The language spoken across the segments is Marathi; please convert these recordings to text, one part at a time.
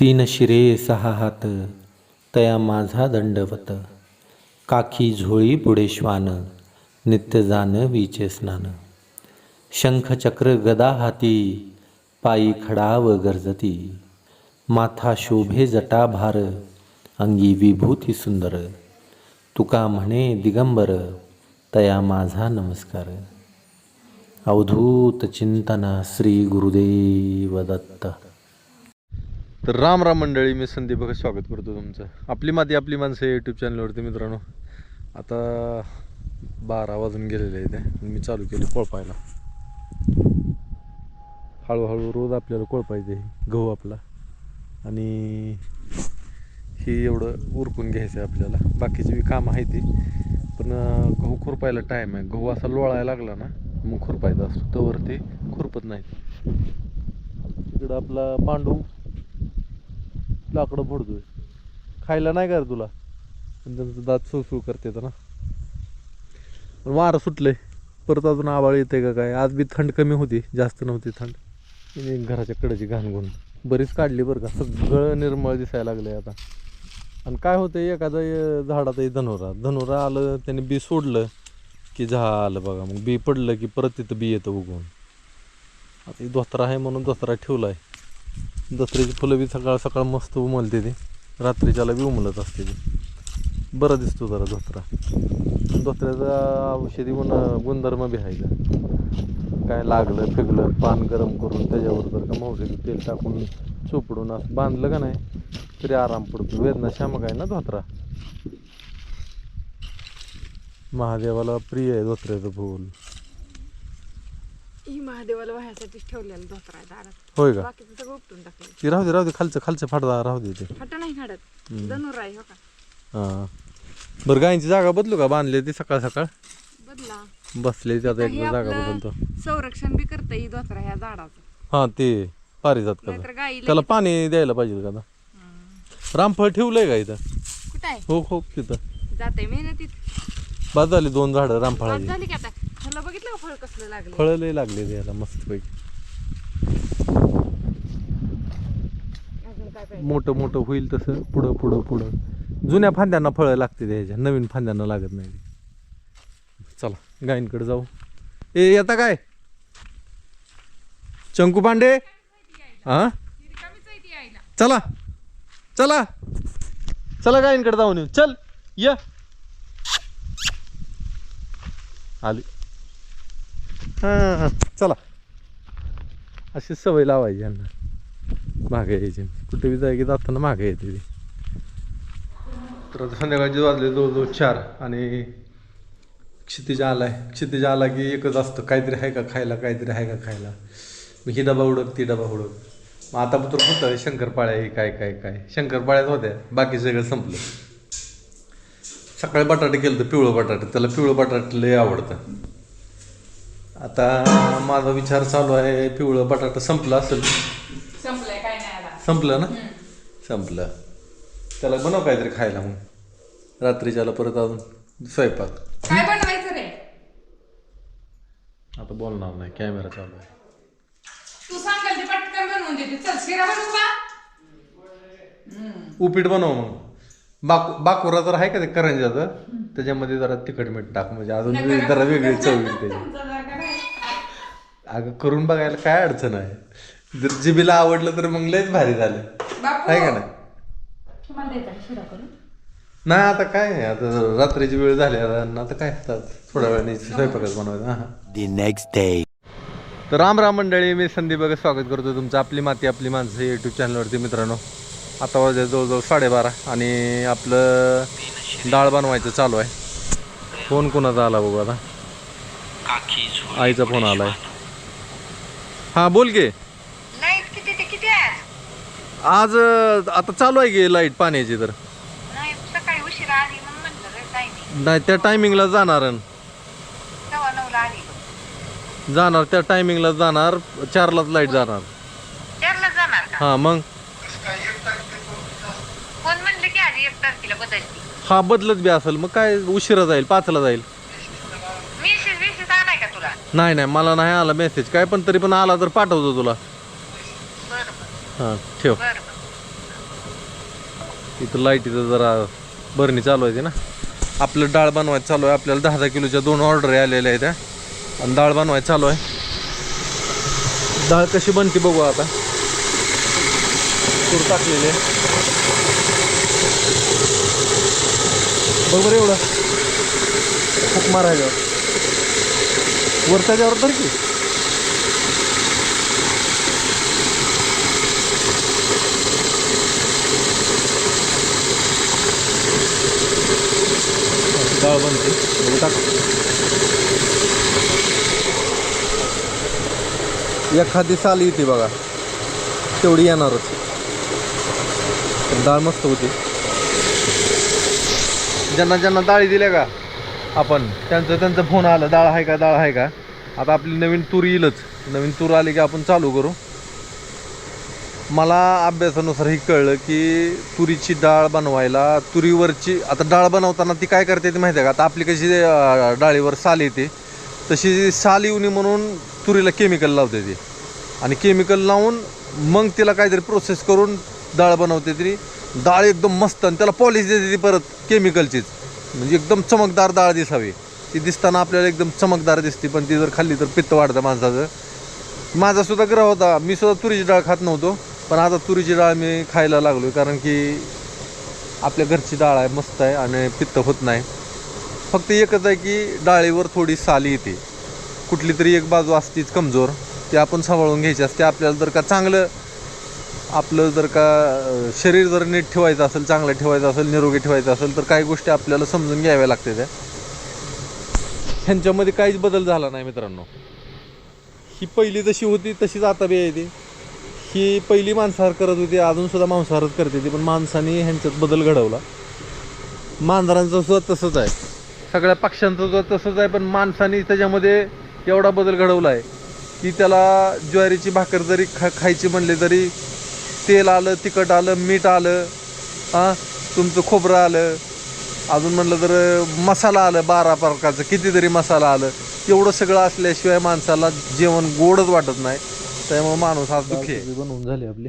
तीन शिरे सहा हात तया माझा दंडवत. काखी झोळी पुढे श्वान नित्य जान विचे स्नान. शंखचक्र गदा हाती पायी खडाव गर्जती. माथा शोभे जटा भार अंगी विभूती सुंदर. तुका म्हणे दिगंबर तया माझा नमस्कार. अवधूत चिंतन श्री गुरुदेव दत्त. तर राम राम मंडळी मी संदीप भगत स्वागत करतो तुमचं. आपली माती आपली माणसं यूट्यूब चॅनलवरती मित्रांनो. आता बारा वाजून गेलेले आहेत मी चालू केलं कोळपायला. हळूहळू रोज आपल्याला कोळपायचे गहू आपला. आणि हे एवढं उरकून घ्यायचं आहे आपल्याला. बाकीची बी कामं आहे ती. पण गहू खुरपायला टाईम आहे. गहू असा लोळायला लागला ना मग खुरपायचा असतो. तोवर ते खुरपत नाही इकडं आपला पांडू लाकडं फोडतोय. खायला नाही का तुला? पण त्यांचं दात सुळसुळ करते ना. पण वारं सुटलंय. परत अजून आबाळ येते का काय? आज बी थंड कमी होती. जास्त नव्हती थंड. घराच्या कडेची घाण गुण बरीच काढली बरं का. सगळं निर्मळ दिसायला लागलंय आता. आणि काय होतं एखादं झाडातही धनुरा. धनुरा आलं त्याने बी सोडलं की झालं बघा. मग बी पडलं की परत तिथं बी येतं उगवून. आता धोत्रा आहे म्हणून धोत्रा ठेवला आहे दसऱ्याची फुलं बी सकाळ सकाळ मस्त उमलते ते. रात्रीच्याला बी उमलत असते ते. बरं दिसतो जरा धोत्रा धोत्र्याचा औषधी गुण गुणधर्म बी आहे का? काय लागलं फिगलं पान गरम करून त्याच्यावर जर का मौसरी तेल टाकून चोपडून असं बांधलं का नाही तरी आराम पडतो. वेदना शामक आहे ना धोत्रा महादेवाला प्रिय आहे धोत्र्याचं फूल. ही महादेवाला व्हायसाठीच ठेवलेलं धोत्रा आहे दारात. होय का? बाकीचं सगळं उपटून टाकलं ती राहू दे राहू दे खालचं खालचं फाटदा राहू दे ते. फाटा नाही काढत धनुर आहे हो का? हां. बरं गायींची जागा बदलू का? बांधली ती सकाळ सकाळ? बदला. बसले ती आता हे एकदा जागा आपलं बदलतो. संरक्षण बी करतं ही धोत्रा ह्या झाडाचं. हां ते पारिजात का? नाहीतर गाईला त्याला पाणी द्यायला पाहिजे का आता? रामफळ ठेवलंय का इथं? कुठं आहे? हो हो तिथं. जाते मेहनतीत. बाद झाली दोन झाडं बाद रामफळाची झाली की आता फळं बघितलं का फळ कसलं लागलं फळं लय लागले याला मस्त पैकी अजून काय पाहिजे? मोठं मोठं होईल तसं पुढं पुढं पुढं. जुन्या फांद्यांना फळं लागते त्याच्या नवीन फांद्यांना लागत नाही चला गायींकडे जाऊ. ए येता काय? चंकू पांडे? हा चला चला. चला गायींकडे जाऊन येऊ. चल ये. आली. हां चला. अशी सवय लावायची यांना. मागे यायची. कुठे बी जाय की जाताना मागे येते ती. तर आता संध्याकाळचे वाजले जवळजवळ चार आणि क्षितिज आलाय. क्षितिज आला की एकच असतं. काहीतरी आहे का खायला? काहीतरी आहे का खायला? मग ही डबा उडक ती डबा उडक. मग आता पुत्र होतं शंकरपाळ्या हे काय काय काय. शंकरपाळ्यात होत्या. बाकी सगळं संपलं. सकाळी बटाटे केलं तर पिवळं बटाटे. त्याला पिवळं बटाटे लय आवडतं. आता माझा विचार चालू आहे पिवळं बटाटा संपलं असेल. संपलंय काय नाही आला संपलं ना? संपलं. त्याला बनव काहीतरी खायला मग. रात्रीच्याला परत अजून स्वयंपाक. काय बनवायचं रे? आता बोलणार नाही कॅमेरा चालू आहे. तू सांगाल ते पटकन बनवून देते. चल शिरा बनवू का? उपीट बनव मग. बाकू बाकुरा जर आहे का ते करंजाचं त्याच्यामध्ये जरा तिखट मीठ टाक. म्हणजे अजून जरा वेगळी चव येईल त्याची. अगं करून बघायला काय अडचण आहे? जर जिबीला आवडलं तर मग लयच भारी झालं. बापू! आहे का नाही? तुम्हाला द्यायचा शिरा करून? नाही आता काय नाही आता रात्रीची वेळ झाली आता आणि आता काय आता थोड्या वेळाने स्वयंपाकच बनवायचा. हा The next day. तर राम राम मंडळी मी संदीप बघा स्वागत करतो तुमचं आपली माती आपली माणसं यूट्यूब चॅनलवरती मित्रांनो. आता वाजले जवळजवळ साडेबारा आणि आपलं डाळ बनवायचं चालू आहे. फोन कोणाचा आला बघू आता? आईचा फोन आलाय. हां बोल गे. लाइट किती ते किती आहे? आज अं, आता चालू आहे गे लाइट पाण्याची तर. नाही सकाळी उशिरा आली म्हणून म्हणलं रे काही नाही. नाही त्या टायमिंगला जाणार अन. तेव्हा नऊला आली. जाणार त्या टायमिंगला जाणार चारलाच लाइट जाणार. चारला जाणार का? हां मग? कोण म्हणलं की आधी एक तारखेला बदलती? हा बदलत बी असेल मग काय उशिरा जाईल पाचला जाईल मेसेज बिसेज आलाय का तुला? नाही नाही मला नाही आला मेसेज काय पण तरी पण आला तर पाठवतो तुला. बरं बरं. हां ठेव. बरं बरं. इथं लाईटीचं जरा बरणी चालू आहे ना. आपलं डाळ बनवायचं चालू आहे. आपल्याला दहा दहा किलोच्या दोन ऑर्डर आलेल्या आहेत त्या आणि डाळ बनवायचं चालू आहे. डाळ कशी बनते बघू आता. तूर टाकलेली आहे. बघ बरं एवढं. खूप मारायचं. वर त्याच्यावर तर की. डाळ बनते. टाक. एखादी साली येते बघा. तेवढी येणारच. डाळ मस्त होती. ज्यांना ज्यांना डाळी दिल्या का? आपण. त्यांचं त्यांचं फोन आलं डाळ आहे का? डाळ आहे का? आता आपली नवीन तूर येईलच. नवीन तूर आली की आपण चालू करू. मला अभ्यासानुसार हे कळलं की तुरीची डाळ बनवायला तुरीवरची आता डाळ बनवताना ती काय करते ती माहिती आहे का? आता आपली कशी डाळीवर साल येते तशी साल येऊ नये म्हणून तुरीला केमिकल लावते ती. आणि केमिकल लावून मग तिला काहीतरी प्रोसेस करून डाळ बनवते ती. डाळ एकदम मस्त आणि त्याला पॉलिश देते ती परत केमिकलचीच म्हणजे एकदम चमकदार डाळ दिसावी. ती दिसताना आपल्याला एकदम चमकदार दिसते पण ती जर खाल्ली तर पित्त वाढतं माणसाचं. माझा सुद्धा ग्रह होता. मी सुद्धा तुरीची डाळ खात नव्हतो पण आता तुरीची डाळ मी खायला लागलो कारण की आपल्या घरची डाळ आहे मस्त आहे आणि पित्त होत नाही. फक्त एकच आहे की डाळीवर थोडी साली येते. कुठली तरी एक बाजू असतीच कमजोर ते आपण सांभाळून घ्यायची असते. आपल्याला जर का चांगलं आपलं जर का शरीर जर नीट ठेवायचं असेल चांगलं ठेवायचं असेल निरोगी ठेवायचं असेल तर काही गोष्टी आपल्याला समजून घ्याव्या लागते त्या. ह्यांच्यामध्ये काहीच बदल झाला नाही मित्रांनो. ही पहिली जशी होती तशीच आता बी आहे ती. ही पहिली मांसाहार करत होती अजून सुद्धा मांसाहारच करते ती पण माणसाने ह्यांच्यात बदल घडवला. मांजरांचं सुद्धा तसंच आहे. सगळ्या पक्ष्यांचं सुद्धा तसंच आहे पण माणसाने त्याच्यामध्ये एवढा बदल घडवला आहे की त्याला ज्वारीची भाकर जरी खा खायची म्हणले तरी तेल आलं तिखट आलं मीठ आलं हां तुमचं खोबरं आलं. अजून म्हणलं तर मसाला आलं बारा प्रकारचं कितीतरी मसाला आलं. एवढं सगळं असल्याशिवाय माणसाला जेवण गोडच वाटत नाही. त्यामुळे माणूस आज दुःखी आहे. बनवून झाली आपली.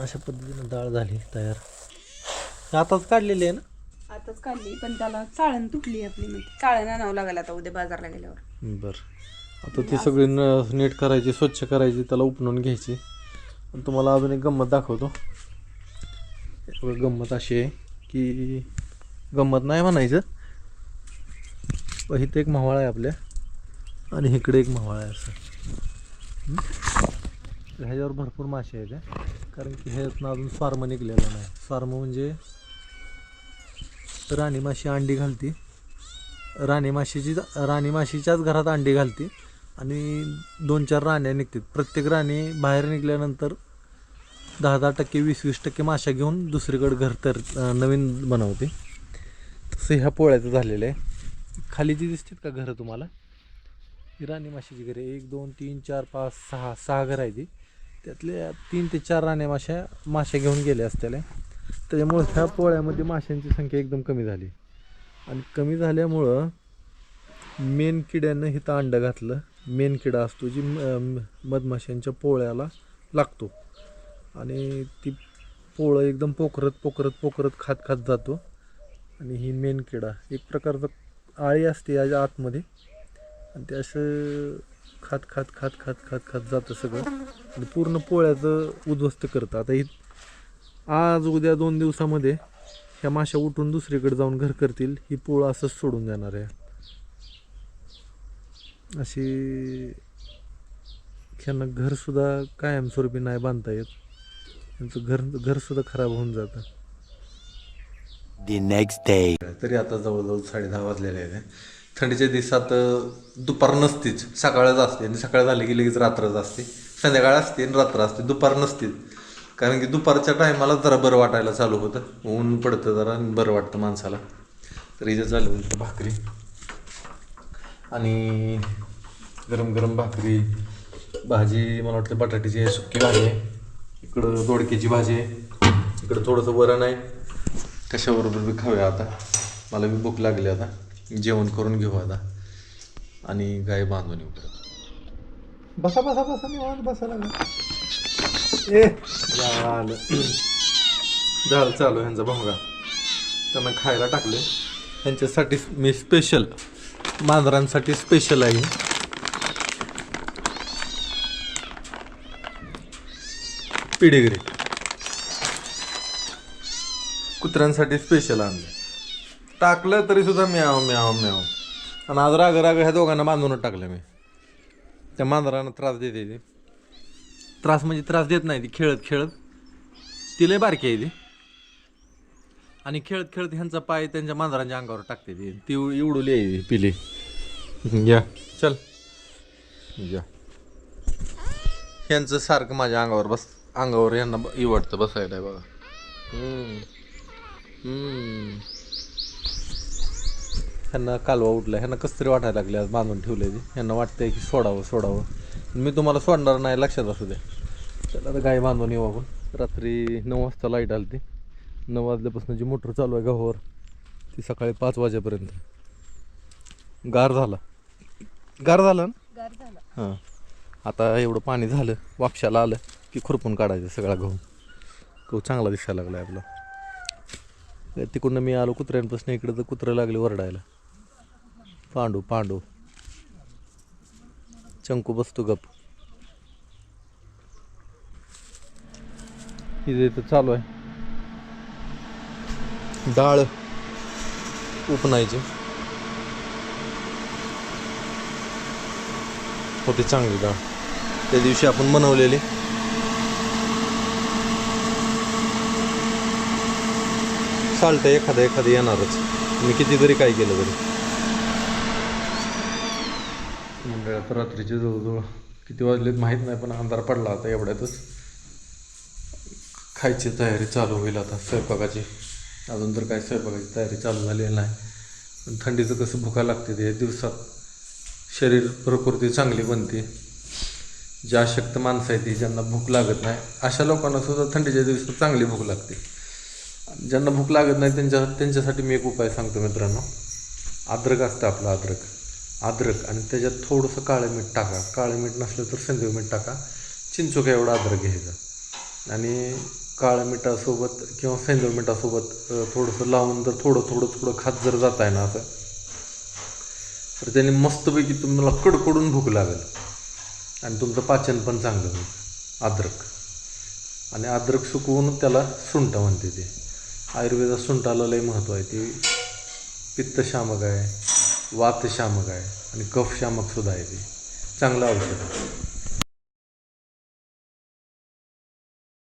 अशा पद्धतीनं डाळ झाली तयार. आताच काढलेली आहे ना? आताच काढली पण त्याला चाळण तुटली आपली. मी चाळण आणावं लागेल आता उद्या बाजारला गेल्यावर. बर. आता ती सगळी न- नीट करायची स्वच्छ करायची त्याला उपणून घ्यायची. आणि तुम्हाला अजून एक गंमत दाखवतो. गंमत अशी आहे की गंमत नाही म्हणायचं पण इथं एक मावळा आहे आपल्या आणि इकडे एक मावळा आहे असं. ह्याच्यावर भरपूर मासे आहेत कारण की ह्यातनं अजून स्वार्म निघलेला नाही. स्वार्म म्हणजे राणी माशी अंडी घालती. राणी माशीची राणी माशीच्याच घरात अंडी घालते. आणि दोन चार राण्या निघतात. प्रत्येक राणी बाहेर निघल्यानंतर दहा दहा टक्के वीस वीस टक्के माशा घेऊन दुसरीकडे घर तर नवीन बनवते. तसं ह्या पोळ्याचं झालेलं आहे. खाली जी दिसतात का घरं तुम्हाला? ही राणी माशाची घरे एक दोन तीन चार पाच सहा सहा घरं आहे ती त्यातल्या तीन ते चार राण्या माशा माशा घेऊन गेल्या असत्याला. त्याच्यामुळं ह्या पोळ्यामध्ये माशांची संख्या एकदम कमी झाली. आणि कमी झाल्यामुळं मेन किड्यानं हिथं अंडं घातलं. मेन किडा असतो जी म- मधमाशांच्या पोळ्याला लागतो. आणि ती पोळं एकदम पोखरत पोखरत पोखरत खात खात जातो. आणि ही मेन किडा एक प्रकारचं आळी असते याच्या आतमध्ये. आणि ते असं खात खात खात खात खात खात जातं सगळं. आणि पूर्ण पोळ्याचं उद्ध्वस्त करतं. आता ही आज उद्या दोन दिवसामध्ये ह्या माशा उठून दुसरीकडे जाऊन घर करतील. ही पोळं असंच सोडून जाणार आहे. अशी ह्यांना घरसुद्धा कायमस्वरूपी नाही बांधता येत. त्यांचं घर घरसुद्धा खराब होऊन जातं. The next day. तरी आता जवळजवळ साडे दहा वाजलेले आहेत. थंडीच्या दिवसात दुपार नसतीच. सकाळच असते आणि सकाळ झाली की लगेच रात्रच असते. संध्याकाळ असते आणि रात्र असते. दुपार नसतीच कारण की दुपारच्या टायमाला जरा बरं वाटायला चालू होतं. ऊन पडतं जरा आणि बरं वाटतं माणसाला. तर इथं चालू होती भाकरी. आणि गरम गरम भाकरी भाजी मला वाटतं बटाट्याची आहे सुकी भाजी आहे. इकडं दोडक्याची भाजी आहे. इकडं थोडंसं वरण आहे. कशाबरोबर बी खाऊया आता. मला बी भूक लागली आता. जेवण करून घेऊ आता. आणि गाय बांधून येऊ बसा बसा बसा निवांत बसा लागला. ए या झालं चालू ह्यांचा भोंगा त्यांना खायला टाकले ह्यांच्यासाठी मी स्पेशल मांजरांसाठी स्पेशल आहे. पिढीगिरी कुत्र्यांसाठी स्पेशल आणलं टाकलं तरी सुद्धा म्याव म्याव म्याव. आणि आज राग राग ह्या दोघांना बांधूनच टाकलं मी. त्या मांजरांना त्रास देते ती. त्रास म्हणजे त्रास देत नाही ती खेळत खेळत. तिला बारकी आहे ती. आणि खेळत खेळत ह्यांचा पाय त्यांच्या मांजरांच्या अंगावर टाकते ती. ती एवढुली आहे पिले. पिली या चल. या. ह्यांचं सारखं माझ्या अंगावर बस अंगावर यांना ब- इवडतं बसायला बघा. ह्यांना कालवा उठला ह्यांना कसं तरी वाटायला लागले आज बांधून ठेवले ते. ह्यांना वाटतंय की सोडावं सोडावं. मी तुम्हाला सोडणार नाही लक्षात असू द्या. चला आता गाय बांधून येऊ आपण. रात्री नऊ वाजता लाइट आली ती नऊ वाजल्यापासून जी मोटर चालू आहे गव्हावर ती सकाळी पाच वाजेपर्यंत. गार झाला. गार झाला ना? हां. आता एवढं पाणी झालं वापशाला आलं की खुरपून काढायचं सगळा गहू. गहू चांगला दिसायला लागला आपला. तर तिकडनं मी आलो कुत्र्यांपासून इकडं तर कुत्रं लागले ओरडायला. पांडू पांडू. चंकू बसतो गप. इथे इथं चालू आहे. डाळ उपणायची होती चांगली डाळ. त्या दिवशी आपण बनवलेली. चालतं एखादं एखादं येणारच. मी कितीतरी काय केलं तरी. मंडळात रात्रीचे जवळजवळ किती वाजलेत माहीत नाही पण अंधार पडला आता एवढ्यातच. खायची तयारी चालू होईल आता स्वयंपाकाची. अजून तर काय स्वयंपाकाची तयारी चालू झालेली नाही. पण थंडीचं कसं भुका लागते ते दिवसात. शरीर प्रकृती चांगली बनते. ज्या अशक्त माणसं आहेत ती ज्यांना भूक लागत नाही अशा लोकांना सुद्धा थंडीच्या दिवसात चांगली भूक लागते. ज्यांना भूक लागत नाही त्यांच्या त्यांच्यासाठी मी एक उपाय सांगतो मित्रांनो. अद्रक असतं आपलं अद्रक. अद्रक आणि त्याच्यात थोडंसं काळं मीठ टाका. काळं मीठ नसलं तर सेंद्रिय मीठ टाका. चिंचोक्या एवढा अद्रक घ्यायचा. आणि काळ्या मिठासोबत किंवा सेंदूर मिठासोबत थोडंसं लावून जर थोडं थोडं थोडं खात जर जात आहे ना असं तर त्याने मस्तपैकी तुम्हाला कडकडून भूक लागेल. आणि तुमचं पाचन पण चांगलं होईल. अद्रक. आणि अद्रक सुकवून त्याला सुंठ म्हणते ते. आयुर्वेदात सुंठाला लय महत्त्व आहे. ते पित्तशामक आहे वातशामक आहे आणि कफशामकसुद्धा आहे ते. चांगलं औषध आहे.